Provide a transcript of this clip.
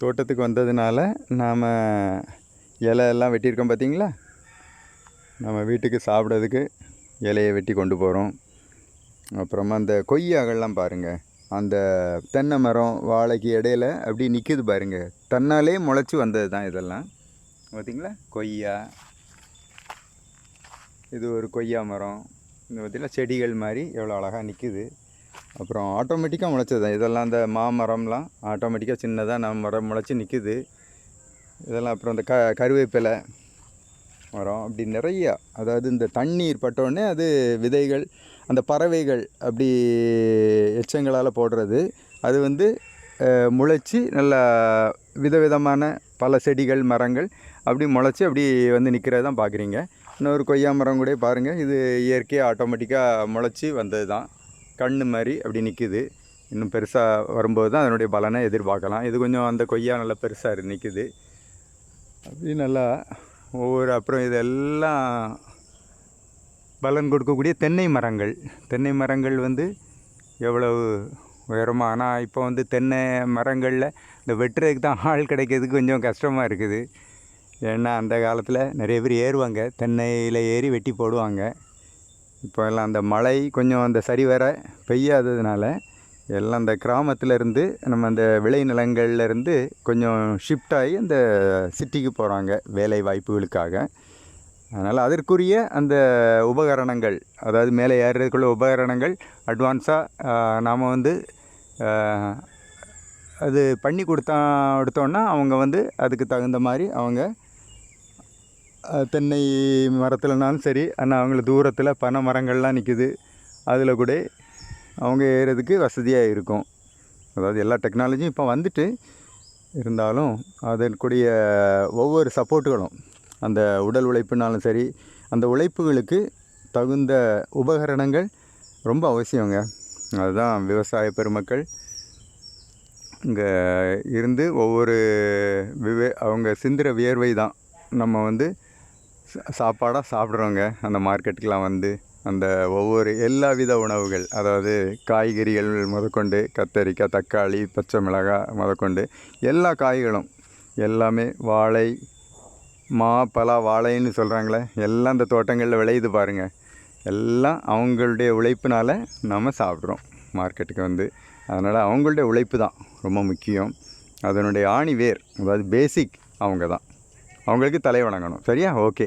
தோட்டத்துக்கு வந்ததுனால நாம் இலை எல்லாம் வெட்டியிருக்கோம் பார்த்தீங்களா? நம்ம வீட்டுக்கு சாப்பிட்றதுக்கு இலையை வெட்டி கொண்டு போகிறோம் அப்புறமா அந்த கொய்யாக்கள்லாம் பாருங்கள் அந்த தென்னை மரம் வாழைக்கு இடையில அப்படி நிற்கிது பாருங்கள் தன்னாலே முளைச்சி வந்தது தான் இதெல்லாம். பார்த்தீங்களா கொய்யா. இது ஒரு கொய்யா மரம். இந்த பார்த்திங்கன்னா செடிகள் மாதிரி எவ்வளோ அழகாக நிற்கிது அப்புறம் ஆட்டோமேட்டிக்காக முளைச்சது தான் இதெல்லாம் அந்த மாமரம்லாம் ஆட்டோமேட்டிக்காக சின்னதாக நம்ம மரம் முளைச்சி நிற்குது இதெல்லாம் அப்புறம் இந்த க கருவேப்பிலை மரம் அப்படி நிறையா. அதாவது இந்த தண்ணீர் பட்டோடனே அது விதைகள் அந்த பறவைகள் அப்படி எச்சங்களால் போடுறது. அது வந்து முளைச்சி நல்லா விதவிதமான பல செடிகள் மரங்கள் அப்படி முளைச்சி அப்படி வந்து நிற்கிறது தான் பார்க்குறீங்க இன்னொரு கொய்யா மரம் கூட பாருங்கள் இது இயற்கையாக ஆட்டோமேட்டிக்காக முளைச்சி வந்தது தான் கண்ணு மாதிரி அப்படி நிற்கிது இன்னும் பெருசாக வரும்போது தான் அதனுடைய பலனை எதிர்பார்க்கலாம். இது கொஞ்சம் அந்த கொய்யா நல்லா பெருசாக நிற்கிது அப்படி நல்லா ஒவ்வொரு அப்புறம் இதெல்லாம் பலன் கொடுக்கக்கூடிய தென்னை மரங்கள். தென்னை மரங்கள் வந்து எவ்வளவு உயரமாக ஆனால் இப்போ வந்து தென்னை மரங்களில் இந்த வெட்டுறதுக்கு தான் ஆள் கிடைக்கிறதுக்கு கொஞ்சம் கஷ்டமாக இருக்குது. ஏன்னா அந்த காலத்தில் நிறைய பேர் ஏறுவாங்க. தென்னையில் ஏறி வெட்டி போடுவாங்க. இப்போ எல்லாம் அந்த மழை கொஞ்சம் அந்த சரிவர பெய்யாததுனால எல்லாம் அந்த கிராமத்தில் இருந்து நம்ம அந்த விளைநிலங்கள்லேருந்து கொஞ்சம் ஷிஃப்ட் ஆகி அந்த சிட்டிக்கு போகிறாங்க வேலை வாய்ப்புகளுக்காக அதனால் அதற்குரிய அந்த உபகரணங்கள் அதாவது மேலே ஏறுறதுக்குள்ள உபகரணங்கள் அட்வான்ஸாக நாம் வந்து அது பண்ணி கொடுத்தா கொடுத்தோன்னா அவங்க வந்து அதுக்கு தகுந்த மாதிரி அவங்க தென்னை மரத்துலனாலும் சரி ஆனால் அவங்கள தூரத்தில் பனை மரங்கள்லாம் நிற்குது அதில் கூட அவங்க ஏறுறதுக்கு வசதியாக இருக்கும். அதாவது எல்லா டெக்னாலஜியும் இப்போ வந்துட்டு இருந்தாலும் அதற்குடைய ஒவ்வொரு சப்போர்ட்டுகளும் அந்த உடல் உழைப்புனாலும் சரி அந்த உழைப்புகளுக்கு தகுந்த உபகரணங்கள் ரொம்ப அவசியங்க. அதுதான் விவசாய பெருமக்கள் இங்கே இருந்து ஒவ்வொரு விவே அவங்க சிந்திர வியர்வை தான். நம்ம வந்து சாப்பாடாக சாப்பிட்றோங்க அந்த மார்க்கெட்டுக்கெலாம் வந்து அந்த ஒவ்வொரு எல்லா வித உணவுகள் அதாவது காய்கறிகள் முதற்கொண்டு கத்தரிக்காய் தக்காளி பச்சை மிளகாய் முதற்கொண்டு எல்லா காய்களும் எல்லாமே வாழை மா பலா வாழைன்னு சொல்கிறாங்களே எல்லாம் இந்த தோட்டங்களில் விளையுது பாருங்கள் எல்லாம் அவங்களுடைய உழைப்புனால நம்ம சாப்பிட்றோம் மார்க்கெட்டுக்கு வந்து. அதனால் அவங்களுடைய உழைப்பு தான் ரொம்ப முக்கியம். அதனுடைய ஆணி வேர் அதாவது பேசிக் அவங்க தான். அவங்களுக்கு தலை வணங்கணும். சரியா? ஓகே